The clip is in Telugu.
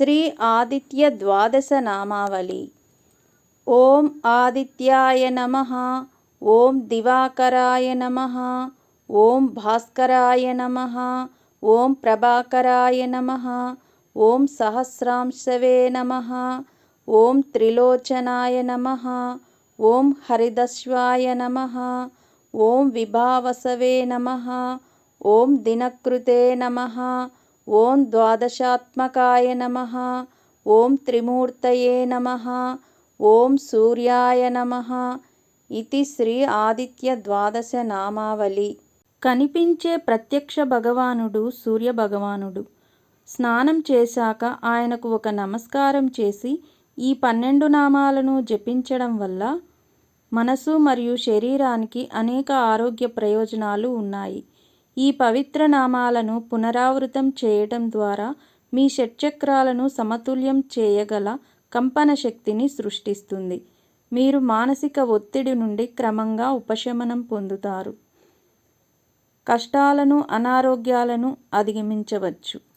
శ్రీ ఆదిత్య ద్వాదశ నామావళి. ఓం ఆదిత్యాయ నమ ఓం దివాకరాయ నమ ఓం భాస్కరాయ నమ ఓం ప్రభాకరాయ నమ ఓం సహస్రాంశవే నమ ఓం త్రిలోచనాయ నమ ఓం హరిదశ్వాయ నమ ఓం విభావసవే నమ ఓం దినకృతే నమ ఓం ద్వాదశాత్మకాయ నమ ఓం త్రిమూర్తయే నమ ఓం సూర్యాయ నమ ఇది శ్రీ ఆదిత్య ద్వాదశ నామావళి. కనిపించే ప్రత్యక్ష భగవానుడు సూర్య భగవానుడు స్నానం చేశాక ఆయనకు ఒక నమస్కారం చేసి ఈ పన్నెండు నామాలను జపించడం వల్ల మనసు మరియు శరీరానికి అనేక ఆరోగ్య ప్రయోజనాలు ఉన్నాయి. ఈ పవిత్ర నామాలను పునరావృతం చేయటం ద్వారా మీ షట్చక్రాలను సమతుల్యం చేయగల కంపన శక్తిని సృష్టిస్తుంది. మీరు మానసిక ఒత్తిడి నుండి క్రమంగా ఉపశమనం పొందుతారు. కష్టాలను అనారోగ్యాలను అధిగమించవచ్చు.